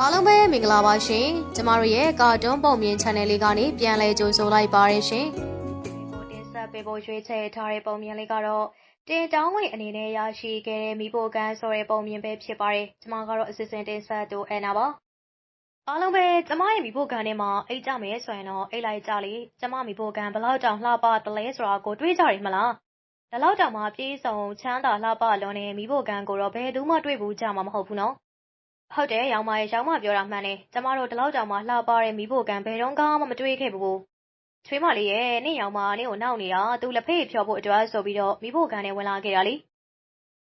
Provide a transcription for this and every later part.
အားလုံးပဲမင်္ဂလာပါရှင်ကျမတို့ရဲ့ကာတွန်းပုံမြင် channel လေးကနေပြန်လည်ကြိုဆိုလိုက်ပါရရှင်ဒီကိုတင်ဆက်ပေးဖို့ရွေးချယ်ထားတဲ့ပုံမြင်လေးကတော့တင်တောင်းဝင်အနေနဲ့ရရှိခဲ့တဲ့မိဖို့ကန်ဆိုတဲ့ပုံမြင်ပဲဖြစ်ပါတယ်ကျမကတော့အစစ်စင်တင်ဆက်တူအန်နာပါအားလုံးပဲကျမရဲ့မိဖို့ကန်ထဲမှာအိတ်ကြမယ်ဆိုရင်တော့အိတ်လိုက်ကြလေကျမမိဖို့ကန်ဘလောက်တောင်လှပတလဲဆိုတာကိုတွေးကြရမလားဒါလောက်တောင်မှပြေးဆောင်ချမ်းသာလှပလွန်နေမိဖို့ကန်ကိုတော့ဘယ်သူမှတွေ့ဘူးကြမှာမဟုတ်ဘူးနော် ဟုတ်တယ်ရောင်မရဲ့ရောင်မပြောတာမှန်တယ်ကျမတို့ဒီလောက်တောင်မှလှပတဲ့မိဖို့ကန်ဘယ်တော့မှမတွေ့ခဲ့ဘူးချွေးမလေးရဲ့နင့်ရောင်မနင့်ကိုနောက်နေတာသူလက်ဖေးဖြောဖို့အတွက်ဆိုပြီးတော့မိဖို့ကန်နဲ့ဝင်လာခဲ့တာလေ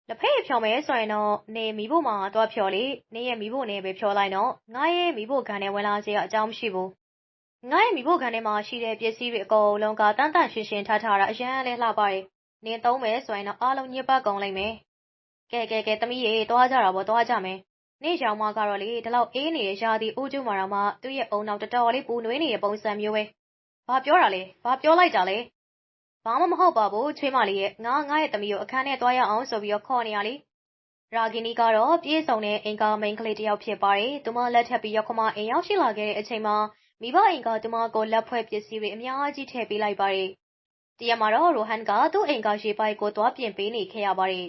လက်ဖေးဖြောမယ်ဆိုရင်တော့နေမိဖို့မှာသွားဖြောလေနေရဲ့မိဖို့နဲ့ပဲဖြောလိုက်တော့ငါရဲ့မိဖို့ကန်နဲ့ဝင်လာစေအကြောင်းမရှိဘူးငါရဲ့မိဖို့ကန်ထဲမှာရှိတဲ့ပစ္စည်းတွေအကုန်လုံးကတန်းတန်းရှင်းရှင်းထားထားတာအရန်လဲလှပါတယ်နင်သုံးမယ်ဆိုရင်တော့အားလုံးညစ်ပတ်ကုန်လိမ့်မယ်ကဲကဲကဲသမီးရေသွားကြတာပေါ့သွားကြမယ် နေ့ရောင်မကတော့လေ ဒီလောက်အေးနေတဲ့ ရာသီအိုးကျမှာတော့မှ သူ့ရဲ့အုံနောက် တော်တော်လေး ပူနွေးနေတဲ့ပုံစံမျိုးပဲ ဘာပြောတာလဲ ဘာပြောလိုက်တာလဲ ဘာမှမဟုတ်ပါဘူး ချွေးမလေးရဲ့ ငါ ငါရဲ့သမီးကို အခန်းထဲသွားရအောင်ဆိုပြီးတော့ခေါ်နေရလေ ရာဂီနီကတော့ ပြေးဆောင်တဲ့ အင်ကာမိန်ကလေးတစ်ယောက်ဖြစ်ပါတယ် သူမလက်ထပ်ပြီးရောက်ခမအိမ်ရောက်ရှိလာခဲ့တဲ့အချိန်မှာ မိဘအင်ကာသူမကို လက်ဖွဲ့ပစ္စည်းတွေ အများကြီးထည့်ပေးလိုက်ပါတယ် တရက်မှာတော့ ရိုဟန်က သူ့အိမ်က ရေပိုက်ကို သွားပြင်ပေးနေခဲ့ရပါတယ်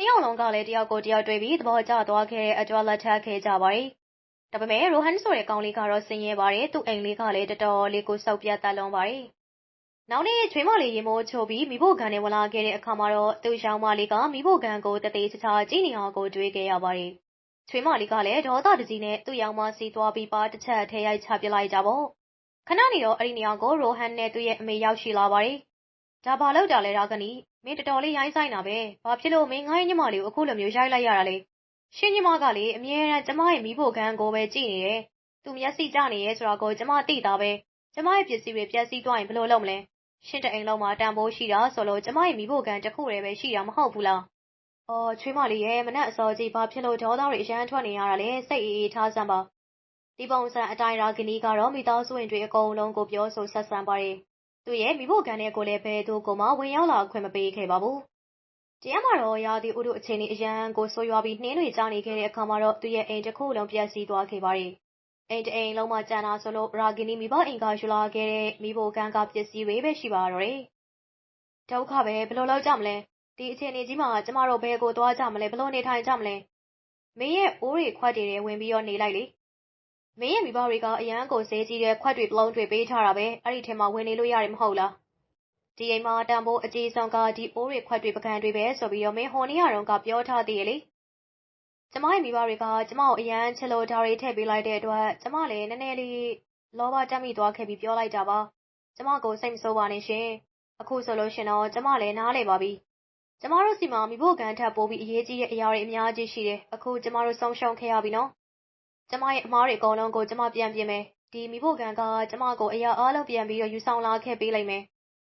နှစ်ယောက်လုံးကလည်းတယောက်ကိုတယောက်တွေ့ပြီးသဘောကျသွားခဲ့တဲ့အတွက်လက်ထပ်ခဲ့ကြပါတယ်။ဒါပေမဲ့ရိုဟန်ဆိုတဲ့ကောင်လေးကတော့ဆင်းရဲပါတယ်။သူ့အိမ်လေးကလည်းတော်တော်လေးကိုစောက်ပြတ်တက်လွန်ပါတယ်။နောက်နေ့ချွေးမလေးရေမိုးချိုပြီးမိဖို့ကန်နဲ့ဝင်လာခဲ့တဲ့အခါမှာတော့သူ့ရောင်မလေးကမိဖို့ကန်ကိုတသေးချာချာကြည့်နေအောင်ကိုတွေးခဲ့ရပါတယ်။ချွေးမလေးကလည်းဒေါသတကြီးနဲ့သူ့ရောင်မစီသွားပြီးပါတစ်ချက်ထဲရိုက်ချပစ်လိုက်ကြပေါ့။ခဏနေတော့အဲ့ဒီနေရာကိုရိုဟန်နဲ့သူ့ရဲ့အမေရောက်ရှိလာပါတယ်။ ဒါဘာလို့ကြလဲဒါကနီမင်းတော်တော်လေးရိုင်းဆိုင်တာပဲဘာဖြစ်လို့မင်းငါ့ရဲ့ညီမလေးကိုအခုလိုမျိုးရိုက်လိုက်ရတာလဲရှင်ညီမကလေအမြဲတမ်းကျမရဲ့မိဖို့ခန်းကိုပဲကြည့်နေတယ်သူမျက်စိကျနေရဲဆိုတာကိုကျမသိတာပဲကျမရဲ့ပစ္စည်းတွေပျက်စီးသွားရင်ဘယ်လိုလုပ်မလဲရှင်တအိမ်လုံးမှာတန်ဖိုးရှိတာဆိုလို့ကျမရဲ့မိဖို့ခန်းတစ်ခုတည်းပဲရှိတာမဟုတ်ဘူးလားအော်ချွေးမလေးရဲ့မနက်အစောကြီးဘာဖြစ်လို့ဒေါသတွေအရန်ထွက်နေရတာလဲစိတ်အေးအေးထားစမ်းပါဒီပုံစံအတိုင်းရာဂနီကတော့မိသားစုဝင်တွေအကုန်လုံးကိုပြောဆိုဆက်ဆံပါတယ် သူ့ရဲ့မိဖို့ကန်တဲ့ကိုလည်းဘယ်သူကိုမှဝင်ရောက်လာခွင့်မပေးခဲ့ပါဘူး။တရားမှာတော့ရာသီဥတုအခြေအနေအရန်ကိုဆိုးရွားပြီးနှင်းတွေကျနေခဲ့တဲ့အခါမှာတော့သူ့ရဲ့အိမ်တစ်ခုလုံးပျက်စီးသွားခဲ့ပါတယ်။အိမ်တအိမ်လုံးမှာကျန်တာဆိုလို့ရာဂီနီမိဘအိမ်ကယူလာခဲ့တဲ့မိဖို့ကန်ကပစ္စည်းတွေပဲရှိပါတော့တယ်။ဒုက္ခပဲဘယ်လိုလုပ်ကြမလဲ။ဒီအခြေအနေကြီးမှာကျမတို့ဘယ်ကိုသွားကြမလဲဘယ်လိုနေထိုင်ကြမလဲ။မင်းရဲ့အိုးတွေခွက်တွေဝင်ပြီးတော့နေလိုက်လေ။ မင်းရဲ့မိဘတွေက အရန်ကိုဈေးကြီးတဲ့ ခွက်တွေပလုံးတွေပေးထားတာပဲ အဲ့ဒီထဲမှာ ဝင်နေလို့ရတယ် မဟုတ်လား ဒီအိမ်မှာ တန်ဖိုးအကြီးဆုံးက ဒီအိုးတွေခွက်တွေပကံတွေပဲဆိုပြီးတော့ မင်းဟိုနေ့ကတော့ကပြောထားသေးရဲ့လေ ကျမရဲ့မိဘတွေက ကျမကို အရန်ချစ်လို့ ဒါတွေထည့်ပေးလိုက်တဲ့အတွက် ကျမလည်း နည်းနည်းလေး လောဘတက်မိသွားခဲ့ပြီး ပြောလိုက်တာပါ ကျမကို စိတ်မဆိုးပါနဲ့ရှင် အခုဆိုလို့ရှင်တော့ ကျမလည်း နားလေပါပြီ ကျမတို့စီမှာမိဖို့ကန်ထပ်ပိုးပြီး အရေးကြီးတဲ့အရာတွေ အများကြီးရှိတယ် အခု ကျမတို့ ဆုံးရှုံးခဲ့ရပြီနော် ကျမရဲ့အမားတွေအကုန်လုံးကို ကျမပြန်ပြင်မယ်။ဒီမိဖို့ကန်က ကျမကို အရာအားလုံးပြန်ပြီးတော့ ယူဆောင်လာခဲ့ပေးလိုက်မယ်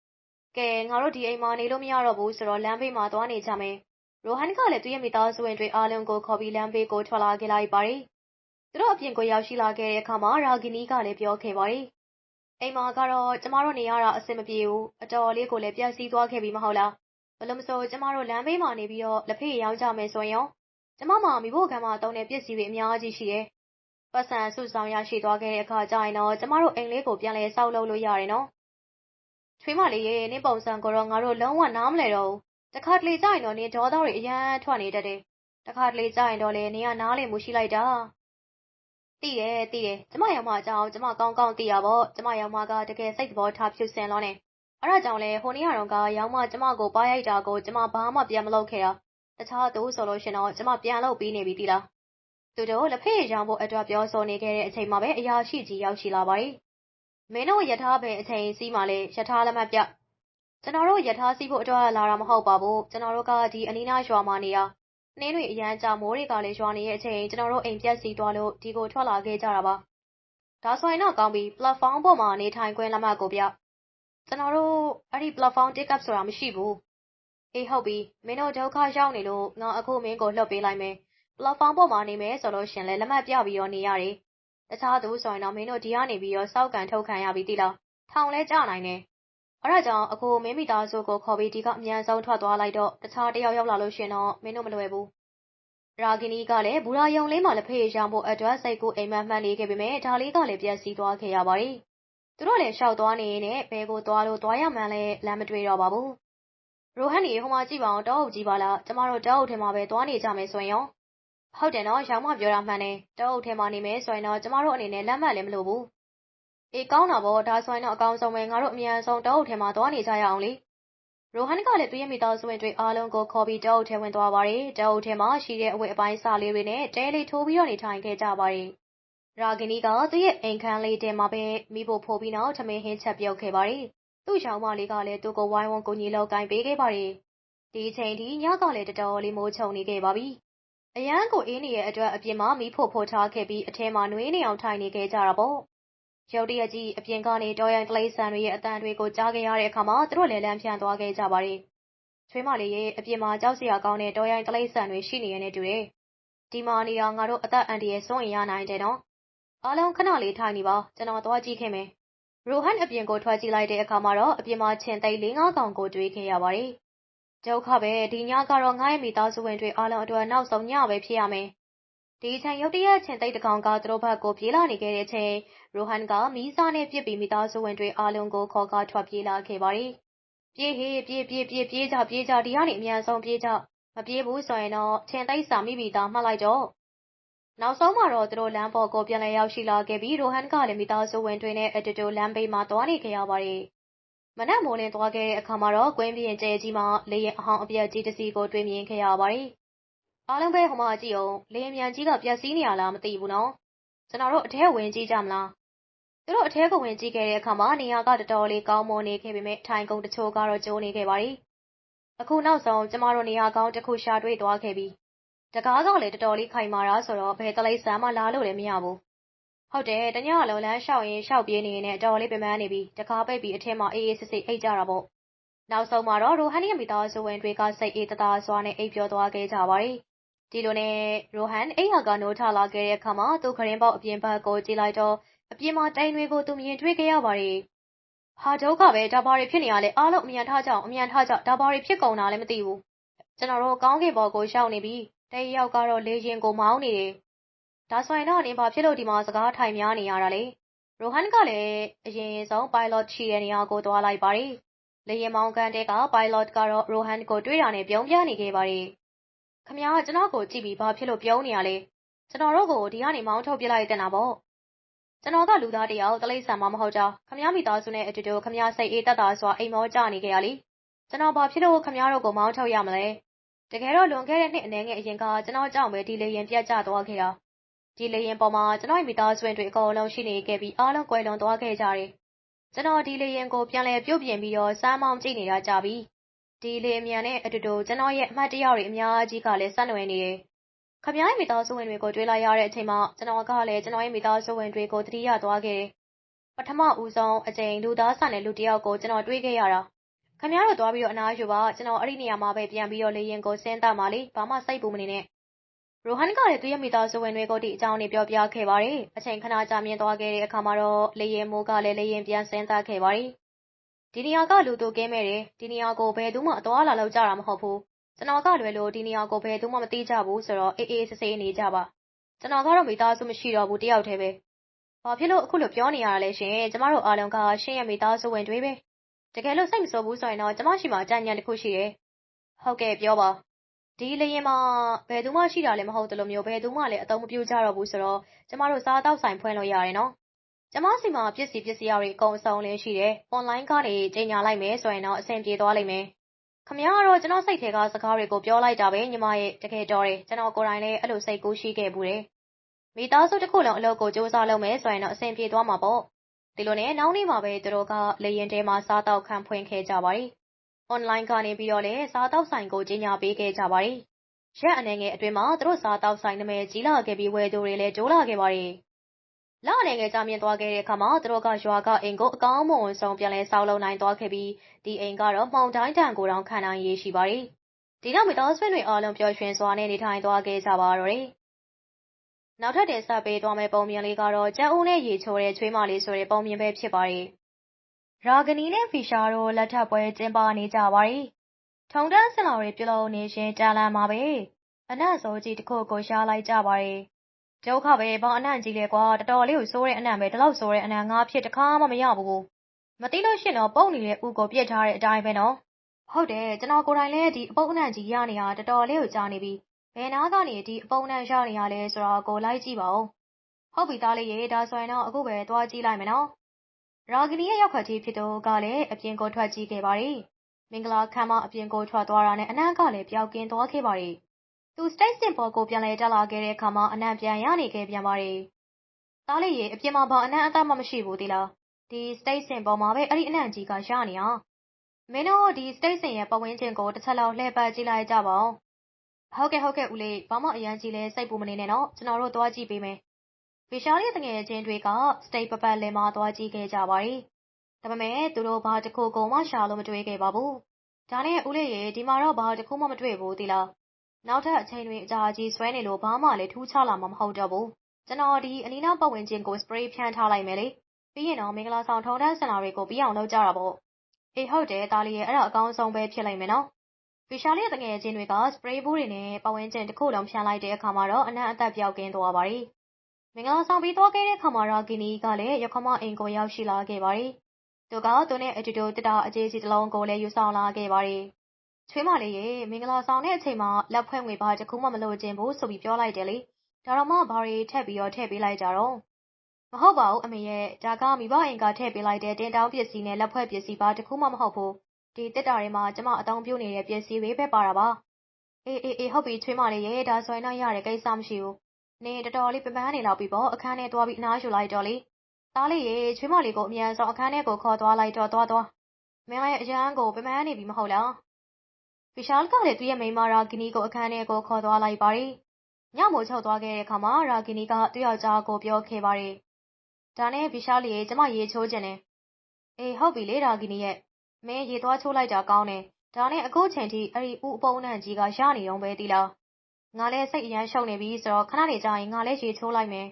။ကဲငါတို့ဒီအိမ်မှာနေလို့မရတော့ဘူးဆိုတော့လမ်းဘေးမှာသွားနေကြမယ်။ရိုဟန်ကလည်းသူ့ရဲ့မိသားစုဝင်တွေအားလုံးကိုခေါ်ပြီးလမ်းဘေးကိုထွက်လာခဲ့လိုက်ပါတယ်။သူတို့အပြင်ကိုရောက်ရှိလာခဲ့တဲ့အခါမှာရာဂီနီကလည်းပြောခဲ့ပါတယ်။အိမ်မှာကတော့ကျမတို့နေရတာအဆင်မပြေဘူး။အတော်လေးကိုလည်းပျက်စီးသွားခဲ့ပြီမဟုတ်လား။ဘလို့မဆိုကျမတို့လမ်းဘေးမှာနေပြီးတော့လက်ဖေးရောင်းကြမယ်ဆိုရင်ရောကျမမှာမိဖို့ကံမှာတုံးတဲ့ပစ္စည်းတွေအများကြီးရှိတယ် ပတ်စံစုဆောင်ရရှိသွားခဲ့တဲ့အခါကျရင်တော့ ကျမတို့အိမ်လေးကို ပြန်လဲဆောက်လုပ်လို့ရတယ်နော်။ချွေးမလေးရဲ့ နင်းပုံစံကိုတော့ ငါတို့လုံးဝနားမလဲတော့ဘူး။တခါတလေကြာရင်တော့ နင်းဒေါသတွေ အရန်ထွက်နေတတ်တယ်။တခါတလေကြာရင်တော့လေနင်းကနားလေမှုရှိလိုက်တာ။သိတယ် သိတယ် ကျမရောင်မအကြောင်း ကျမ ကောင်းကောင်းသိရပေါ့ ကျမရောင်မကတကယ် စိတ်သဘောထား ဖြူစင်လို့နေအဲ့ဒါကြောင့်လေဟိုနေ့ကတော့ကရောင်မ ကျမကို ပါရိုက်တာကို ကျမ ဘာမှ ပြန်မလုပ်ခဲ့တာ တခြားသူဆိုလို့ရှင်တော့ ကျမ ပြန်လုပ်ပြီးနေပြီတိလား သူတို့လက်ဖက်ရည်ရောင်းဖို့အတွက်ပြောဆိုနေခဲ့တဲ့အချိန်မှာပဲအရာရှိကြီးရောက်ရှိလာပါတယ်။မင်းတို့ယထာပဲအချိန်စီးမှလဲယထာလက်မှတ်ပြ။ကျွန်တော်တို့ယထာစီးဖို့အတွက်လာတာမဟုတ်ပါဘူး။ကျွန်တော်တို့ကဒီအနီးနားရွာမှာနေရနှင်းတွေအရန်ကြမိုးတွေကလည်းရွာနေတဲ့အချိန်ကျွန်တော်တို့အိမ်ပြက်စီးသွားလို့ဒီကိုထွက်လာခဲ့ကြတာပါ။ဒါဆိုရင်တော့ကောင်းပြီ platform ပေါ်မှာနေထိုင်ခွင့်လက်မှတ်ကိုပြ။ကျွန်တော်တို့အဲ့ဒီ platform ticket ဆိုတာမရှိဘူး။အေးဟုတ်ပြီမင်းတို့ဒုက္ခရောက်နေလို့ငါအခုမင်းကိုလှုပ်ပေးလိုက်မယ်။ ပလက်ဖောင်းပေါ်မှာနေမယ်ဆိုလို့ရှင်လဲလက်မှတ်ပြပြီးတော့နေရတယ်။တခြားသူဆိုရင်တော့မင်းတို့ဒီကနေပြီးတော့စောက်ကန်ထုတ်ခံရပြီးတိလား။ထောင်လဲကြနိုင်တယ်။အဲ့ဒါကြောင့်အခုမင်းမိသားစုကိုခေါ်ပြီးဒီကအမြန်ဆုံးထွက်သွားလိုက်တော့တခြားတယောက်ရောက်လာလို့ရှင်တော့မင်းတို့မလွယ်ဘူးရာဂီနီကလည်းဘူရာယုံလေးမှာလက်ဖေးရောင်ဖို့အတွက်စိတ်ကူးအိမ်မက်မှတ်နေခဲ့ပေမဲ့ဒါလေးကလည်းပြက်စီးသွားခဲ့ရပါတယ်။သူတို့လည်းရှောက်သွားနေရင်နဲ့ဘဲကိုသွားလို့သွားရမှန်းလဲလမ်းမတွေ့တော့ပါဘူး။ရိုဟန်နီဟိုမှာကြည့်ပါအောင်တောအုပ်ကြီးပါလားကျမတို့တောအုပ်ထဲမှာပဲသွားနေကြမယ်ဆိုရင်ရော ဟုတ်တယ်နော် ရောင်မပြောတာမှန်တယ်တောအုပ်ထဲမှာနေမယ်ဆိုရင်တော့ ကျမတို့အနေနဲ့ လက်မှတ်လည်းမလိုဘူး။အေးကောင်းတာပေါ့ဒါဆိုရင်တော့အကောင်းဆုံးပဲငါတို့အမြန်ဆုံးတောအုပ်ထဲမှာသွားနေကြရအောင်လေ။ရိုဟန်ကလည်းသူ့ရဲ့မိသားစုဝင်တွေအားလုံးကိုခေါ်ပြီးတောအုပ်ထဲဝင်သွားပါတယ်။တောအုပ်ထဲမှာရှိတဲ့အဝတ်အပိုင်းစာလေးတွေနဲ့တဲလေးထိုးပြီးတော့နေထိုင်ခဲ့ကြပါတယ်။ရာဂီနီကသူ့ရဲ့အိမ်ခန်းလေးထဲမှာပဲမိဖို့ဖိုးပြီးနောက်ထမင်းဟင်းချက်ပြုတ်ခဲ့ပါတယ်။သူ့ရောင်မလေးကလည်းသူ့ကိုဝိုင်းဝန်းကူညီလောက်ကိုင်းပေးခဲ့ပါတယ်။ဒီချိန်ထိညကလည်းတော်တော်လေးမိုးချုံနေခဲ့ပါပြီ။ အရန်ကိုအေးနေတဲ့အတွက် အပြင်မှာမိဖို့ဖိုးထားခဲ့ပြီး အထဲမှာနှွေးနေအောင် ထိုင်နေခဲ့ကြတာပေါ့။ရုတ်တရက်ကြီး အပြင်ကနေ တော်ရိုင်းကလေးဆန်တွေရဲ့အတန်တွေကို ကြားခဲ့ရတဲ့အခါမှာ သူတို့လည်းလမ်းဖြန့်သွားခဲ့ကြပါတယ်။ချွေးမလေးရဲ့ အပြင်မှာ ကြောက်စရာကောင်းတဲ့ တော်ရိုင်းကလေးဆန်တွေ ရှိနေရတဲ့တူတယ်။ဒီမှာနေတာ ငါတို့ အသက်အန္တရာယ် စိုးရင်ရနိုင်တယ်နော်။အားလုံး ခဏလေး ထိုင်နေပါ ကျွန်တော် သွားကြည့်ခဲ့မယ်။ရိုဟန်အပြင်ကို ထွက်ကြည့်လိုက်တဲ့အခါမှာတော့ အပြင်မှာချင်းသိန်းလေးငါးကောင်ကို တွေ့ခဲ့ရပါတယ်။ ဒုက္ခပဲ ဒီညကတော့ ငါ့ရဲ့မိသားစုဝင်တွေအားလုံးအတွက် နောက်ဆုံးညပဲဖြစ်ရမယ် ဒီအချိန် ရုတ်တရက်ချင်းသိပ်တကောင်က သူတို့ဘက်ကို ပြေးလာနေခဲ့တဲ့အချိန် ရိုဟန်က မီးစားနဲ့ပြစ်ပြီး မိသားစုဝင်တွေအားလုံးကို ခေါ်ကားထွက်ပြေးလာခဲ့ပါတယ်။ပြေးဟေးပြေး ပြေး ပြေး ပြေးကြ ပြေးကြ ဒီကနေ အမြန်ဆုံးပြေးကြ မပြေးဘူးဆိုရင်တော့ချင်းသိပ်စာမိမိသား မှတ်လိုက်တော့ နောက်ဆုံးမှာတော့ သူတို့လမ်းပေါ်ကို ပြန်လည်ရောက်ရှိလာခဲ့ပြီး ရိုဟန်ကလည်း မိသားစုဝင်တွေနဲ့အတူတူ လမ်းဘေးမှာ သွားနေခဲ့ရပါတယ်။ မနက်မိုးလင်းသွားခဲ့တဲ့အခါမှာတော့ကွင်းပြင်ကျဲကြီးမှာလေရင်အဟောင်းအပြက်ကြီးတစ်စီးကိုတွေ့မြင်ခဲ့ရပါတယ်အားလုံးပဲဟိုမှာကြည့်အောင်လေယာဉ်မြန်ကြီးကပျက်စီးနေရလားမသိဘူးနော်ကျွန်တော်တို့အထဲဝင်ကြည့်ကြမလားသူတို့အထဲကိုဝင်ကြည့်ခဲ့တဲ့အခါမှာနေရာကတော်တော်လေးကောင်းမွန်နေခဲ့ပေမဲ့ထိုင်ကုန်တချို့ကတော့ကျိုးနေခဲ့ပါ ರಿ အခုနောက်ဆုံးကျမတို့နေရာကောင်းတစ်ခုရှာတွေ့သွားခဲ့ပြီတကားကလည်းတော်တော်လေးခိုင်မာတာဆိုတော့ဘယ်တလိဆန်မှလာလို့လည်းမရဘူး ဟုတ်တယ် တညလုံး လမ်းလျှောက်ရင်လျှောက်ပြေးနေရင်လည်းတော်လေးပင်ပန်းနေပြီတကားပိတ်ပြီး အထဲမှာ အေးအေးဆေးဆေး အိတ်ကြတာပေါ့ နောက်ဆုံးမှာတော့ ရိုဟန်ရဲ့မိသားစုဝင်တွေက စိတ်အေးတသားစွာနဲ့ အိပ်ပျော်သွားခဲ့ကြပါ ರಿ ဒီလိုနဲ့ ရိုဟန် အိမ်ဟာက နိုးထလာခဲ့တဲ့အခါမှာ သူခရင်ပေါက် အပြင်ဘက်ကို ကြည့်လိုက်တော့ အပြင်မှာ တိုင်တွေကို သူမြင်တွေ့ခဲ့ရပါတယ်။ဟာဒုက္ခပဲ ဒါဘာတွေဖြစ်နေရလဲ အားလုံး အမြန်ထားကြအောင်အမြန်ထားကြ ဒါဘာတွေဖြစ်ကုန်တာလဲ မသိဘူး။ကျွန်တော်တို့ ကောင်းကင်ဘော်ကိုရှောက်နေပြီ။တယောက်ကတော့ လေရင်ကို မောင်းနေတယ်။ ဒါဆိုရင်တော့နင်ဘာဖြစ်လို့ဒီမှာစကားထိုင်များနေရတာလဲ။ရိုဟန်ကလည်းအရင်ဆုံး pilot ချီတဲ့နေရာကိုသွားလိုက်ပါတယ်။လေယာဉ်မောင်းကန်တဲက pilot ကတော့ရိုဟန်ကိုတွေ့တာနဲ့ပြုံးပြနေခဲ့ပါတယ်။ခမည်းကျွန်တော်ကိုကြည့်ပြီးဘာဖြစ်လို့ပြုံးနေရလဲ။ကျွန်တော်တို့ကိုဒီကနေမောင်းထုတ်ပြလိုက်တဲ့နာပေါ့။ကျွန်တော်ကလူသားတယောက်တလိမ့်ဆန်မှမဟုတ်ကြ။ခမည်းမိသားစုနဲ့အတူတူခမည်းစိတ်အေးတက်တာစွာအိမ်မောကြနေခဲ့ရလေ။ကျွန်တော်ဘာဖြစ်လို့ခမည်းတို့ကိုမောင်းထုတ်ရမလဲ။တကယ်တော့လွန်ခဲ့တဲ့နှစ်အနည်းငယ်အရင်ကကျွန်တော်ကြောင့်ပဲဒီလေရင်ပြတ်ကျသွားခဲ့တာ။ ဒီလေရင်ပေါ်မှာ ကျွန်တော်မိသားစုဝင်တွေ အကုန်လုံးရှိနေခဲ့ပြီး အားလုံးကွယ်လွန်သွားခဲ့ကြတယ် ကျွန်တော် ဒီလေရင်ကို ပြန်လဲပြုတ်ပြင်ပြီးတော့ စမ်းမောင်းကြည့်နေတာကြပြီ ဒီလေအမြန်နဲ့အတူတူ ကျွန်တော်ရဲ့ အမှတ်တရတွေ အများကြီးကလည်း ဆက်နွယ်နေတယ်။ခမ ्या ရဲ့ မိသားစုဝင်တွေကို တွေ့လိုက်ရတဲ့အချိန်မှာ ကျွန်တော်ကလည်း ကျွန်တော်ရဲ့ မိသားစုဝင်တွေကို သတိရသွားခဲ့တယ်။ပထမဦးဆုံးအကြိမ် လူသားဆန်တဲ့ လူတစ်ယောက်ကို ကျွန်တော်တွေ့ခဲ့ရတာ။ခမ ्या တို့ သွားပြီးတော့ အနားယူပါ ကျွန်တော် အဲ့ဒီနေရာမှာပဲ ပြန်ပြီးတော့ လေရင်ကို ဆင်းတတ်ပါလေ ဘာမှ စိတ်ပူမနေနဲ့။ ရိုဟန်ကလည်း သူ့ရဲ့မိသားစုဝင်တွေကို ဒီအကြောင်းတွေ ပြောပြခဲ့ပါတယ်။အချိန်ခဏကြာမြင့်သွားခဲ့တဲ့အခါမှာတော့ လေရင်မိုးကလည်း လေရင်ပြန်ဆင်းတတ်ခဲ့ပါတယ်။ဒီနေရာက လူသူကင်းမဲ့တယ် ဒီနေရာကို ဘယ်သူမှ အသွားလာလောက်ကြတာ မဟုတ်ဘူး ကျွန်တော်ကလွယ်လို့ ဒီနေရာကို ဘယ်သူမှ မသိကြဘူးဆိုတော့ အေးအေးဆေးဆေးနေကြပါ ကျွန်တော်ကတော့ မိသားစုမရှိတော့ဘူး တယောက်တည်းပဲ ဘာဖြစ်လို့ အခုလိုပြောနေရတာလဲရှင် ကျမတို့အားလုံးက ရှင်းရဲ့ မိသားစုဝင်တွေပဲ တကယ်လို့ စိတ်မဆိုးဘူးဆိုရင်တော့ ကျမရှိမှအကြံဉာဏ်တစ်ခုရှိတယ် ဟုတ်ကဲ့ ပြောပါ ဒီလေရင်မှာဘယ်သူမှရှိတာလည်းမဟုတ်တယ်လို့မျိုးဘယ်သူမှလည်းအသုံးမပြုကြတော့ဘူးဆိုတော့ကျမတို့စားတောက်ဆိုင်ဖွင့်လို့ရတယ်နော်ကျမစီမှာပစ္စည်းပစ္စည်းတွေအကုန်အစုံလင်းရှိတယ်။ online ကနေကြေညာလိုက်မယ်ဆိုရင်တော့အဆင်ပြေသွားလိမ့်မယ်။ခမရကတော့ကျွန်တော်စိတ်ထဲကစကားတွေကိုပြောလိုက်တာပဲညီမရဲ့တကယ်တော်တယ်ကျွန်တော်ကိုယ်တိုင်လည်းအဲ့လိုစိတ်ကူးရှိခဲ့ဘူးတယ်။မိသားစုတစ်ခုလုံးအလုပ်ကိုစူးစမ်းလုပ်မယ်ဆိုရင်တော့အဆင်ပြေသွားမှာပေါ့။ဒီလိုနဲ့နောက်နေ့မှာပဲသူတို့ကလေရင်တဲမှာစားတောက်ခံဖွင့်ခဲ့ကြပါတယ်။ online ကနေပြီးတော့လည်းစားတောက်ဆိုင်ကို ကြေညာပေးခဲ့ကြပါတယ်။ရက်အနေငယ်အတွင်းမှာ သူတို့စားတောက်ဆိုင်နာမည်ကြီးလာခဲ့ပြီး ဝယ်သူတွေလည်း တိုးလာခဲ့ပါတယ်။လအနေငယ်ကြာမြင့်သွားခဲ့တဲ့အခါမှာ သူတို့က ရွာကအိမ်ကို အကောင်းမွန်ဆုံး ပြန်လဲဆောက်လုပ်နိုင်သွားခဲ့ပြီး ဒီအိမ်ကတော့မှောင်တိုင်းတန်ကိုတောင် ခံနိုင်ရရှိပါတယ်။ဒီနောက် မိသားစုတွေအားလုံး ပျော်ရွှင်စွာနဲ့ နေထိုင်သွားခဲ့ကြပါတော့တယ်။နောက်ထပ်တင်ဆက်ပေးသွားမယ့် ပုံမြင်လေးကတော့ ကြက်ဦးနဲ့ ရေချိုးတဲ့ ချွေးမလေးဆိုတဲ့ ပုံမြင်ပဲဖြစ်ပါတယ်။ ရာဂနီနဲ့ ဖီရှာတို့ လက်ထပ်ပွဲကျင်းပနေကြပါတယ်။ထုံတန်းစင်လာတွေ ပြုလုပ်နေရှင်တန်လန်မှာပဲ အနံ့စောကြီးတစ်ခုကိုရှားလိုက်ကြပါတယ်။ဒုက္ခပဲ ဘာအနံ့ကြီးလဲကွာ တော်တော်လေးကိုစိုးတဲ့အနံ့ပဲ ဒီလောက်စိုးတဲ့အနံ့ ငါဖြစ် တစ်ခါမှ မရဘူး။မသိလို့ရှင်တော့ ပုံနေတဲ့ ဥကိုပြစ်ထားတဲ့အတိုင်းပဲနော်။ဟုတ်တယ် ကျွန်တော်ကိုယ်တိုင်လည်း ဒီအပုပ်အနံ့ကြီး ရနေတာ တော်တော်လေးကို ကြားနေပြီ။ဘယ်နာကနေ ဒီအပုပ်အနံ့ ရနေရလဲဆိုတော့ကို လိုက်ကြည့်ပါဦး။ဟုတ်ပြီသားလေးရေ ဒါဆိုရင်တော့ အခုပဲ သွားကြည့်လိုက်မယ်နော်။ ရာဂီနီရဲ့ရောက်ခတ်ကြီးဖြစ်သူကလည်းအပြင်ကိုထွက်ကြည့်ခဲ့ပါတယ်။မင်္ဂလာခမ်းမအပြင်ကိုထွက်သွားတာနဲ့အနံ့ကလည်းပျောက်ကင်းသွားခဲ့ပါတယ်။သူစတိတ်စင်ပေါ်ကိုပြန်လဲတက်လာခဲ့တဲ့အခါမှာအနံ့ပြန်ရနေခဲ့ပြန်ပါတယ်။သားလေးရေအပြင်မှာဘာအနံ့အသက်မှမရှိဘူးသီလား။ဒီစတိတ်စင်ပေါ်မှာပဲအဲ့ဒီအနံ့ကြီးကရနေတာ။မင်းတို့ဒီစတိတ်စင်ရဲ့ပတ်ဝန်းကျင်ကိုတစ်ချက်လောက်လှည့်ပတ်ကြည့်လိုက်ကြပါဦး။ဟုတ်ကဲ့ဟုတ်ကဲ့ဦးလေးဘာမှအရန်ကြီးလဲစိတ်ပူမနေနဲ့နော်ကျွန်တော်တို့သွားကြည့်ပေးမယ်။ ဗီရှားလေးတငယ်ချင်းတွေကစတိတ်ပပတ်လင်မှာ သွားကြည့်ခဲ့ကြပါတယ်။ဒါပေမဲ့ သူတို့ ဘာတစ်ခုကိုမှ ရှာလို့မတွေ့ခဲ့ပါဘူး။ဒါနဲ့ ဦးလေးရေ ဒီမှာတော့ ဘာတစ်ခုမှ မတွေ့ဘူးသီလား။နောက်ထပ် အချိန်တွေ အကြာကြီးဆွဲနေလို့ ဘာမှလည်း ထူးခြားလာမှာ မဟုတ်တော့ဘူး။ကျွန်တော် ဒီ အနီးနားပတ်ဝန်းကျင်ကို စပရေး ဖြန်းထားလိုက်မယ်လေ။ပြီးရင်တော့ မင်္ဂလာဆောင် ထုံတန်းစင်တာတွေကို ပြီးအောင်လုပ်ကြတာပေါ့။အေး ဟုတ်တယ် သားလေးရဲ့ အဲ့ဒါ အကောင်းဆုံးပဲ ဖြစ်လိမ့်မယ်နော်။ဗီရှားလေးတငယ်ချင်းတွေက စပရေးဘူးတွေနဲ့ ပတ်ဝန်းကျင်တစ်ခုလုံး ဖြန်းလိုက်တဲ့အခါမှာတော့ အနံ့အသက်ပြောက်ကင်းသွားပါတယ်။ မင်္ဂလာဆောင်ပြီးသွားခဲ့တဲ့အခါမှာတော့ဂီနီကလည်းရခမအိမ်ကိုရောက်ရှိလာခဲ့ပါတယ်။သူကသူနဲ့အတူတူတတအကျေးစီတစ်လုံးကိုလည်းယူဆောင်လာခဲ့ပါတယ်။ချွေးမလေးရေမင်္ဂလာဆောင်တဲ့အချိန်မှာလက်ဖွဲ့ငွေဘာတစ်ခုမှမလိုချင်ဘူးဆိုပြီးပြောလိုက်တယ်လေ။ဒါတော့မှဘာတွေထည့်ပြီးတော့ထည့်ပေးလိုက်ကြတော့မဟုတ်ပါဘူးအမေရဲ့ဒါကမိဘအိမ်ကထည့်ပေးလိုက်တဲ့တင်တောင်းပစ္စည်းနဲ့လက်ဖွဲ့ပစ္စည်းပါတစ်ခုမှမဟုတ်ဘူးဒီတစ်တာတွေမှာကျမအတောင်ပြုတ်နေတဲ့ပစ္စည်းတွေပဲပါတာပါအေးအေးအေးဟုတ်ပြီချွေးမလေးရဲ့ဒါဆိုရင်တော့ရတဲ့ကိစ္စမရှိဘူး နေတော်တော်လေးပပန်းနေလောက်ပြီပေါ့အခန်းထဲသွားပြီးအနားယူလိုက်တော့လေသားလေးရေချွေးမလေးကိုအမြန်ဆုံးအခန်းထဲကိုခေါ်သွားလိုက်တော့သွားသွားမင်းလည်းအရန်ကိုပပန်းနေပြီမဟုတ်လားဗီရှာလ်ကလည်းသူ့ရဲ့မိန်းမရာဂီနီကိုအခန်းထဲကိုခေါ်သွားလိုက်ပါတယ်ညမို့ချုပ်သွားခဲ့တဲ့အခါမှာရာဂီနီကသူ့ယောက်ျားကိုပြောခဲ့ပါတယ်ဒါနဲ့ဗီရှာလီရေကျမရေချိုးကျင်တယ်အေးဟုတ်ပြီလေရာဂီနီရဲ့မင်းရေသွားချိုးလိုက်တာကောင်းတယ်ဒါနဲ့အခုချိန်ထိအဲ့ဒီဥအပုံးနှံကြီးကရနေတော့ပဲတီလား ငါလည်း စိတ်အရန်ရှုပ်နေပြီဆိုတော့ ခဏနေကြရင် ငါလည်း ရေချိုးလိုက်မယ်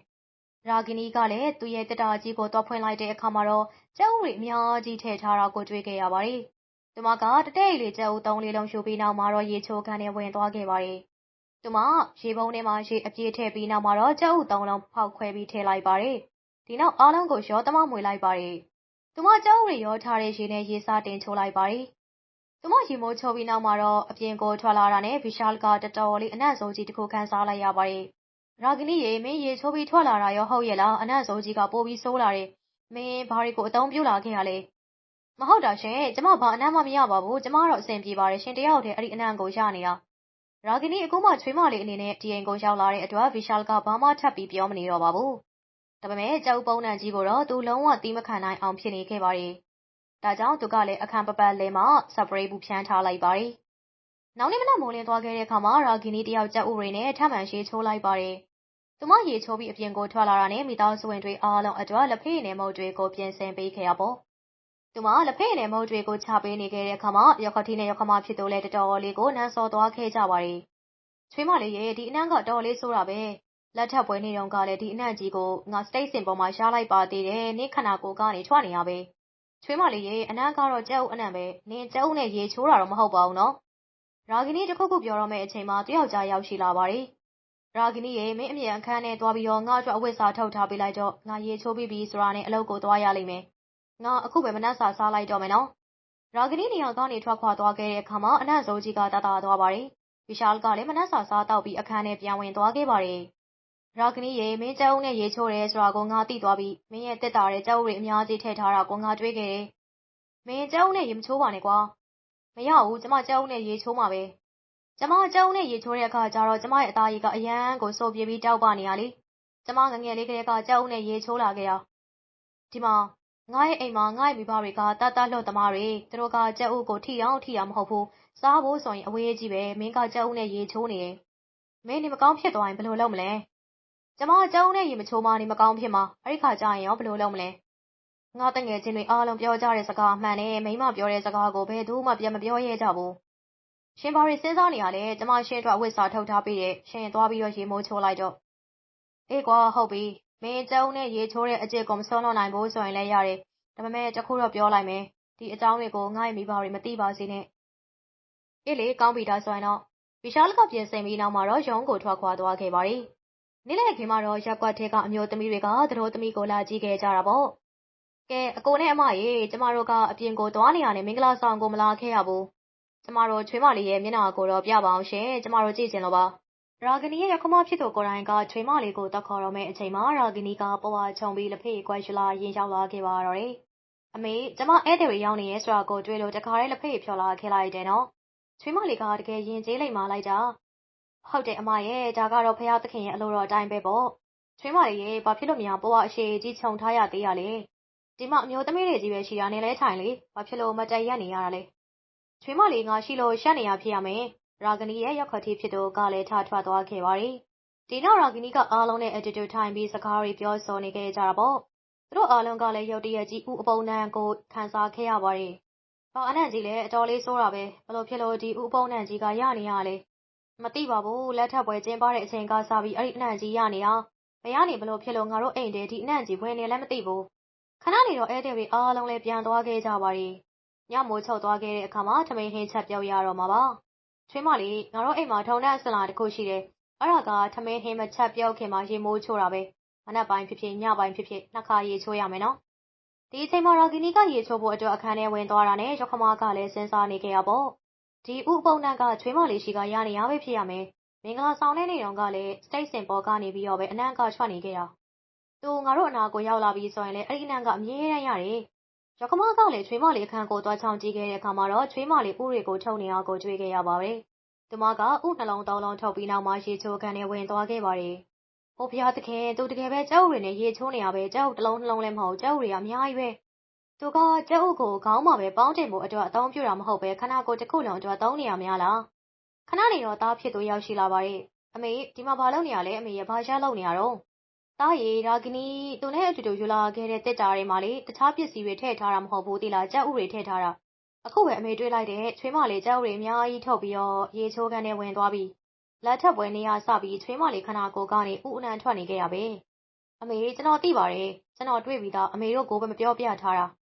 ရာဂီနီကလည်း သူ့ရဲ့တက်တာကြီးကိုတော့ဖွင့်လိုက်တဲ့အခါမှာတော့ကျုပ်ရီအများကြီးထည့်ထားတာကို တွေ့ခဲ့ရပါတယ် သူမက တတဲ့လေးကျုပ်သုံးလေးလုံးရှူပြီးနောက်မှာတော့ ရေချိုးခန်းထဲ ဝင်သွားခဲ့ပါတယ် သူမ ရေပုံးထဲမှာ ရေအပြည့်ထည့်ပြီးနောက်မှာတော့ကျုပ်သုံးလုံး ဖောက်ခွဲပြီးထည့်လိုက်ပါတယ် ဒီနောက် အားလုံးကိုရော သမမွေလိုက်ပါတယ် သူမကျုပ်ရီရောထားတဲ့ရေနဲ့ ရေစားတင်ချိုးလိုက်ပါတယ် သူမရေမိုးချိုးပြီးနောက်မှာတော့ အပြင်ကိုထွက်လာတာနဲ့ဗီရှာလ်ကတတော်လေး အနံ့စိုးကြီးတစ်ခုခန်းစားလိုက်ရပါတယ် ရာဂီနီရေ မင်း ရေချိုးပြီးထွက်လာတာရော ဟုတ်ရဲ့လား အနံ့စိုးကြီးက ပိုပြီးဆိုးလာတယ် မင်း ဘာတွေကို အသုံးပြုလာခဲ့ရလဲ မဟုတ်တာရှင် ကျမ ဘာအနံ့မှ မရပါဘူး ကျမတော့ အဆင်ပြေပါတယ်ရှင် တယောက်တည်း အဲ့ဒီအနံ့ကို ရနေတာ ရာဂီနီ အခုမှ ချွေးမလေးအနေနဲ့ ဒီအိမ်ကိုရောက်လာတဲ့အတွက်ဗီရှာလ်ကဘာမှထပ်ပြီးပြောမနေတော့ပါဘူး ဒါပေမဲ့ကြောက်ပုံးနံကြီးကိုတော့ သူ လုံးဝတီးမခံနိုင်အောင် ဖြစ်နေခဲ့ပါတယ် ဒါကြောင့်သူကလည်း အခန်းပပတ်လဲမှဆပ်ပရေးဘူးဖြန်းထားလိုက်ပါတယ် နောက်နေ့မနက် မိုးလင်းသွားခဲ့တဲ့အခါမှာ ရာဂီနီတယောက် ကြက်ဥတွေနဲ့ ထပ်မံရှေးချိုးလိုက်ပါတယ်။သူမရေချိုးပြီး အပြင်ကိုထွက်လာတာနဲ့ မိသားစုဝင်တွေအားလုံးအတွက် လက်ဖေးနဲ့ မုတ်တွေကို ပြင်ဆင်ပေးခဲ့ရပေါ့။သူမ လက်ဖေးနဲ့ မုတ်တွေကို ချပေးနေခဲ့တဲ့အခါမှာရခတိနဲ့ရခမဖြစ်သူလည်းတတော်လေးကိုနန်းစော်သွားခဲ့ကြပါတယ်။ချွေးမလေးရဲ့ ဒီအနံ့ကတော်လေးဆိုတာပဲ။လက်ထပ်ပွဲနေတော့ကလည်း ဒီအနံ့ကြီးကို ငါ စတိတ်စင်ပေါ်မှာရှားလိုက်ပါသေးတယ်။နင်းခန္ဓာကိုယ်ကနေ ထွက်နေရပဲ။ ချွေးမလေးရဲ့အနံ့ကတော့ ကြက်ဥအနံ့ပဲ။နင်းကြက်ဥနဲ့ ရေချိုးတာတော့ မဟုတ်ပါဘူးနော်။ရာဂီနီ တခုခုပြောတော့မယ့်အချိန်မှာတယောက်ကြား ရောက်ရှိလာပါတယ်။ရာဂီနီရေ မင်းအမြန် အခန်းထဲသွားပြီးတော့ ငါ့အတွက် အဝတ်စားထုတ်ထားပေးလိုက်တော့ ငါရေချိုးပြီးပြီဆိုတာနဲ့ အလုပ်ကိုသွားရလိမ့်မယ်။ငါ အခုပဲ မနှက်စာစားလိုက်တော့မယ်နော်။ရာဂီနီ နေရာကနေ ထွက်ခွာသွားခဲ့တဲ့အခါမှာ အနံ့စိုးကြီးကတတသွားပါတယ်။ဗီရှာလ်ကလည်း မနှက်စာ စားတော့ပြီး အခန်းထဲ ပြန်ဝင်သွားခဲ့ပါတယ်။ ရာဂီနီရေမင်းကြောက်နဲ့ရေချိုးတယ်ဆိုတာကိုငါသိသွားပြီးမင်းရဲ့တက်တာတဲ့ကြောက်တွေအများကြီးထည့်ထားတာကိုငါတွေးခဲ့တယ်။မင်းကြောက်နဲ့ရေမချိုးပါနဲ့ကွာ။မရဘူးကျမကြောက်နဲ့ရေချိုးမှာပဲကျမအကျုံးနဲ့ရေချိုးတဲ့အခါကျတော့ကျမရဲ့အသားရည်ကအရန်ကိုစိုးပြေးပြီးတောက်ပနေရလေကျမငငယ်လေးကလေးကကြောက်နဲ့ရေချိုးလာခဲ့တာဒီမှာငါရဲ့အိမ်မှာငါ့ရဲ့မိဘတွေကတတ်တတ်လွတ်သမားတွေသူတို့ကကြောက်ဥကိုထိအောင်ထိအောင်မဟုတ်ဘူးစားဖို့ဆိုရင်အဝေးကြီးပဲမင်းကကြောက်ဥနဲ့ရေချိုးနေတယ်မင်းနေမကောင်းဖြစ်သွားရင်ဘယ်လိုလုပ်မလဲ ကျမအကျုံးနဲ့ရေမချိုးမနေမကောင်းဖြစ်မှာအဲ့ဒီခါကျရင်ရောဘယ်လိုလုပ်မလဲငါတငယ်ချင်းတွေအားလုံးပြောကြတဲ့စကားမှန်တယ်မိမပြောတဲ့စကားကိုဘယ်သူမှပြန်မပြောရဲကြဘူးရှင်ဘာတွေစဉ်းစားနေရလဲကျမရှင်အတွက်ဝစ်စာထုတ်ထားပြီးတဲ့ရှင်သွားပြီးတော့ရေမိုးချိုးလိုက်တော့အေးကွာဟုတ်ပြီမင်းကျုံနဲ့ရေချိုးတဲ့အကျစ်ကိုမစွန့်လွတ်နိုင်ဘူးဆိုရင်လည်းရတယ်ဒါပေမဲ့တခုတော့ပြောလိုက်မယ်ဒီအကြောင်းတွေကိုငါ့ရဲ့မိဘတွေမသိပါစေနဲ့အေးလေကောင်းပြီဒါဆိုရင်တော့ဗဗီရှားလကပြင်ဆင်ပြီးနောက်မှာတော့ရုံးကိုထွက်ခွာသွားခဲ့ပါတယ်။ နေ့လည်ခင်းမှာတော့ရက်ကွက်ထဲက အမျိုးသမီးတွေက သတို့သမီးကို လာကြည့်ခဲ့ကြတာပေါ့။ကဲ အကိုနဲ့ အမရေ ကျမတို့က အပြင်ကိုသွားနေရတယ်မင်္ဂလာဆောင်ကို မလာခဲ့ရဘူး။ကျမတို့ ချွေးမလေးရဲ့ မျက်နှာကိုတော့ ပြပါအောင်ရှင် ကျမတို့ ကြည့်ချင်လို့ပါ။ရာဂနီရဲ့ရခမဖြစ်သူကိုယ်တိုင်က ချွေးမလေးကိုတက်ခေါ်တော့မယ့်အချိန်မှာ ရာဂနီကပွားချုံပြီး လက်ဖေးကွက်ရှလာရင်ရောက်လာခဲ့ပါတော့တယ်။အမေ ကျမ ဧည့်သည်တွေ ရောက်နေရဲဆိုတာကို တွေ့လို့ တခါတည်း လက်ဖေးဖြော်လာခဲ့လိုက်တယ်နော်။ချွေးမလေးက တကယ်ရင်ကျေးလိမ့်မာလိုက်တာ။ ဟုတ်တယ်အမရဲ့ဒါကတော့ဖះသခင်ရဲ့အလိုတော်အတိုင်းပဲပေါ့။ချွေးမလေးရဲ့ဘာဖြစ်လို့များပွားအရှိကြီးခြုံထားရသေးရလဲ။ဒီမှာအမျိုးသမီးတွေကြီးပဲရှိတာနေလဲထိုင်လေ။ဘာဖြစ်လို့မတည့်ရက်နေရတာလဲ။ချွေးမလေးငါရှိလို့ရှက်နေရဖြစ်ရမယ်။ရာဂနီရဲ့ရက်ခွက်တီဖြစ်သူကလည်းထထွက်သွားခဲ့ပါရီ။ဒီနောက်ရာဂနီကအားလုံးနဲ့အတူတူထိုင်ပြီးစကားတွေပြောဆိုနေခဲ့ကြတာပေါ့။သူတို့အားလုံးကလည်းရုတ်တရက်ကြီးဥအပုံနံကိုခံစားခဲ့ရပါရီ။ဟောအနံ့ကြီးလည်းအတော်လေးဆိုးတာပဲ။ဘလို့ဖြစ်လို့ဒီဥပုံနံကြီးကရနေရလဲ။ မသိပါဘူးလက်ထပ်ပွဲကျင်းပတဲ့အချိန်ကစပြီးအဲ့ဒီအနံ့ကြီးရနေတာ။ဘယ်ကနေဘလို့ဖြစ်လို့ငါတို့အိမ်တဲဒီအနံ့ကြီးဝင်နေလဲမသိဘူး။ခဏနေတော့ဧည့်သည်တွေအားလုံးလည်းပြန်သွားခဲ့ကြပါရီ။ညမိုးချုပ်သွားခဲ့တဲ့အခါမှာထမင်းဟင်းချက်ပြုတ်ရတော့မှာပါ။ချွေးမလေးငါတို့အိမ်မှာထုံတဲ့ဆလာတစ်ခုရှိတယ်။အဲ့ဒါကထမင်းဟင်းမချက်ပြုတ်ခင်မှာရေမိုးချိုးတာပဲ။မနက်ပိုင်းဖြစ်ဖြစ်ညပိုင်းဖြစ်ဖြစ်နှစ်ခါရေချိုးရမယ်နော်။ဒီအချိန်မှာရာဂီနီကရေချိုးဖို့အတွက်အခန်းထဲဝင်သွားတာနဲ့ရခမကလည်းစဉ်းစားနေခဲ့ရပေါ့။ ဒီဥပုံနံကချွေးမလေးရှိကရနေရပဲဖြစ်ရမယ်။မင်္ဂလာဆောင်တဲ့နေ့တုန်းကလည်းစတိတ်စင်ပေါ်ကနေပြီးတော့ပဲ အနံ့က ထွက်နေခဲ့တာ။သူငါတို့အနာကို ရောက်လာပြီးဆိုရင်လည်း အဲ့ဒီအနံ့က အမြဲတမ်းရတယ်။ရခမကလည်း ချွေးမလေးအခန်းကို သွားချောင်းကြည့်ခဲ့တဲ့အခါမှာတော့ ချွေးမလေး ဥတွေကို ထုတ်နေအောင်ကို တွေ့ခဲ့ရပါပဲ။သူမက ဥ နှလုံးသုံးလုံးထုတ်ပြီးနောက်မှရေချိုးခန်းထဲ ဝင်သွားခဲ့ပါတယ်။ဟိုဖျားသခင် သူတကယ်ပဲ ကြောက်တွေနဲ့ ရေချိုးနေရပဲ ကြောက်တစ်လုံးနှလုံးလည်း မဟုတ်ကြောက်တွေက အများကြီးပဲ။ သူကကြောက်ကိုခေါင်းမှာပဲပေါင်းတင်ဖို့အတွက်အသုံးပြုတာမဟုတ်ပဲခနာကိုတစ်ခုလုံးအတွက်သုံးနေရများလား။ခဏနေတော့သားဖြစ်သူရောက်ရှိလာပါတယ်။အမေဒီမှာဘာလုပ်နေရလဲအမေရဲ့ဘာရှာလုပ်နေရတော့။သားရီရာဂနီသူနဲ့အတူတူယူလာခဲ့တဲ့တစ်တာတွေမှာလေတခြားပစ္စည်းတွေထည့်ထားတာမဟုတ်ဘူးတိလားကြောက်ဥတွေထည့်ထားတာ။အခုပဲအမေတွေ့လိုက်တဲ့ချွေးမလေးကြောက်တွေအများကြီးထုတ်ပြီးတော့ရေချိုးခန်းထဲဝင်သွားပြီးလက်ထပ်ပွဲနေရစပြီးချွေးမလေးခနာကိုကနေဥအနံထွက်နေခဲ့ရပဲ။အမေကျွန်တော်သိပါတယ်ကျွန်တော်တွေ့ပြီးသားအမေတို့ကိုပဲမပြောပြထားတာ။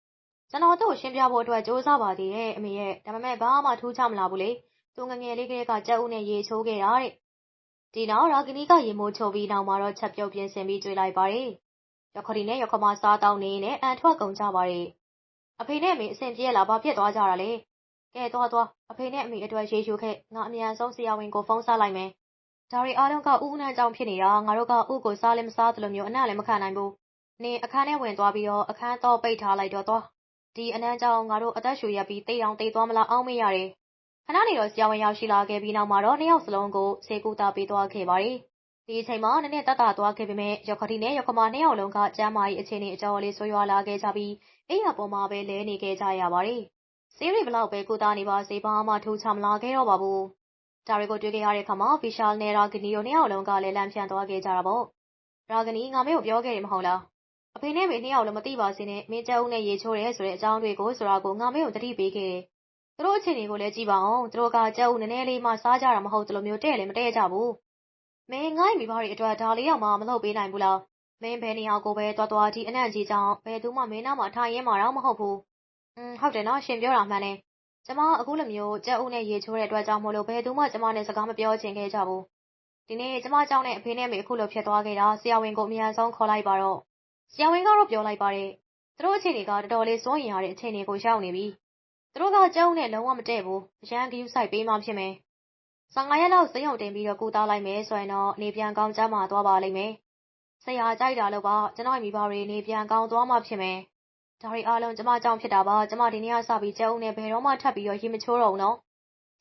ကျွန်တော်တို့ရှင်းပြဖို့အတွက်စ조사ပါသေးတယ်အမေရဲ့ဒါပေမဲ့ဘာမှထူးခြားမလာဘူးလေ။သူငငယ်လေးကလေးကကြောက်ဥနဲ့ရေချိုးခဲ့တာတဲ့။ဒီနောက်ရာဂနီကရေမိုးချိုးပြီးနောက်မှာတော့ချက်ပြုတ်ပြင်ဆင်ပြီးတွေ့လိုက်ပါတယ်။ရခရီနဲ့ရခမစားတောင်းနေနဲ့အန်ထွက်ကုန်ကြပါတယ်။အဖေနဲ့အမေအဆင်ပြေလားဘာဖြစ်သွားကြတာလဲ။ကဲသွားသွားအဖေနဲ့အမေအတွက်ရေရှူခဲ့ငါအမြန်ဆုံးဆရာဝန်ကိုဖုန်းဆက်လိုက်မယ်။ဒါရီအားလုံးကဥအနံ့ကြောင့်ဖြစ်နေတာငါတို့ကဥကိုစားလည်းမစားသလိုမျိုးအနံ့လည်းမခံနိုင်ဘူး။နင်အခန်းထဲဝင်သွားပြီးတော့အခန်းတော့ပိတ်ထားလိုက်တော့သွား။ ဒီအနံ့ကြောင့် ငါတို့ အသက်ရှူရက်ပြီးတိတ်အောင်တိတ်သွားမလား အောင်းမေးရတယ်။ခဏနေတော့ ဆရာဝန်ရောက်ရှိလာခဲ့ပြီးနောက်မှာတော့ နှစ်ယောက်စလုံးကို ဆေးကူတာပေးသွားခဲ့ပါတယ်။ဒီအချိန်မှာ နည်းနည်းတက်တာသွားခဲ့ပေမဲ့ရခတိနဲ့ရခမ နှစ်ယောက်လုံးက ကျမ်းမာရေးအခြေအနေအကြောင်းလေးဆွေးရွာလာခဲ့ကြပြီး အိယာပေါ်မှာပဲ လဲနေခဲ့ကြရပါတယ်။ဆေးရီဘလောက်ပဲ ကုသနေပါစေ ဘာမှ ထူးခြားမလာခဲ့တော့ပါဘူး။ဒါတွေကို တွေ့ခဲ့ရတဲ့အခါမှာဗီရှာနဲ့ရာဂနီတို့ နှစ်ယောက်လုံးကလည်းလမ်းဖြန့်သွားခဲ့ကြတာပေါ့။ရာဂနီငါမေကို ပြောခဲ့တယ် မဟုတ်လား။ အဖေနဲ့မေ နှစ်ယောက်လုံး မသိပါစေနဲ့ မင်းကျုံနဲ့ ရေချိုးရဲဆိုတဲ့ အကြောင်းတွေကို ဆိုတာကို ငါမေကိုတတိပေးခဲ့တယ်။သူတို့အခြေအနေကိုလည်း ကြည့်ပါအောင်။သူတို့ကကျုံနည်းနည်းလေးမှ စားကြတာမဟုတ်သလိုမျိုးတဲ့လည်း မတဲ့ကြဘူး။မင်း ငါ့မိဘတွေအတွက် ဒါလေးတော့မှ မလုပ်ပေးနိုင်ဘူးလား။မင်း ဘယ်နေရာကိုပဲတွားတွား ဒီအနံ့ကြီးကြောင့် ဘယ်သူမှ မင်းနားမှာ ထိုင်ရင်းမှာတော့မဟုတ်ဘူး။อืมဟုတ်တယ်နော်ရှင် ပြောတာမှန်တယ်။ကျမ အခုလိုမျိုး ကြက်ဥနဲ့ ရေချိုးတဲ့အတွက်ကြောင့်မို့လို့ ဘယ်သူမှ ကျမနဲ့ စကားမပြောချင်ခဲ့ကြဘူး။ဒီနေ့ ကျမကြောင့်နဲ့ အဖေနဲ့မေ အခုလိုဖြစ်သွားခဲ့တာ ဆရာဝန်ကို အမြန်ဆုံး ခေါ်လိုက်ပါတော့။ ဆရာဝန်ကတော့ပြောလိုက်ပါတယ်။သူတို့အခြေအနေကတော်တော်လေးစိုးရင်ရတဲ့အခြေအနေကိုရောက်နေပြီ။သူတို့ကကြက်ဥနဲ့လုံးဝမတည့်ဘူး။အရန်ဂယူးဆိုင်ပေးမှဖြစ်မယ်။15ရက်လောက်စိတ်ုံတင်ပြီးတော့ကူသားလိုက်မယ်ဆိုရင်တော့နေပြန်ကောင်းကြမှာသွားပါလိမ့်မယ်။ဆရာကြိုက်တာလို့ပါကျွန်တော်မိဘတွေနေပြန်ကောင်းသွားမှဖြစ်မယ်။ဒါတွေအားလုံးကျမကြောင့်ဖြစ်တာပါကျမဒီနေ့ကစပြီးကျုံနဲ့ဘယ်တော့မှထပ်ပြီးတော့ရေမချိုးတော့ဘူးနော်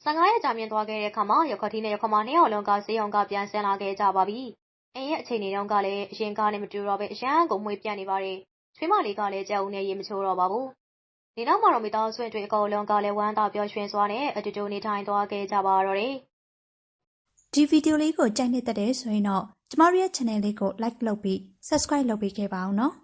15ရက်ကြာမြင့်သွားခဲ့တဲ့အခါမှာရခတိနဲ့ရခမနှစ်ယောက်လုံးကစေးအောင်ကပြန်ဆင်းလာခဲ့ကြပါပြီ အိမ်ရဲ့အခြေအနေတုန်းကလည်း အရင်ကနဲ့ မတူတော့ပဲအရန်ကို မွေးပြန့်နေပါတယ် ချွေးမလေးကလည်းကျုံနဲ့ ရေမချိုးတော့ပါဘူး ဒီနောက်မှာတော့ မိသားစုတွေ အကုန်လုံးကလည်း ဝမ်းသာပျော်ရွှင်စွာနဲ့ အတူတူနေထိုင်သွားခဲ့ကြပါတော့တယ် ဒီဗီဒီယိုလေးကို ကြိုက်နေတဲ့တဲ့ဆိုရင်တော့ ကျမတို့ရဲ့ channel လေးကို like လုပ်ပြီး subscribe လုပ်ပေးခဲ့ပါအောင်နော်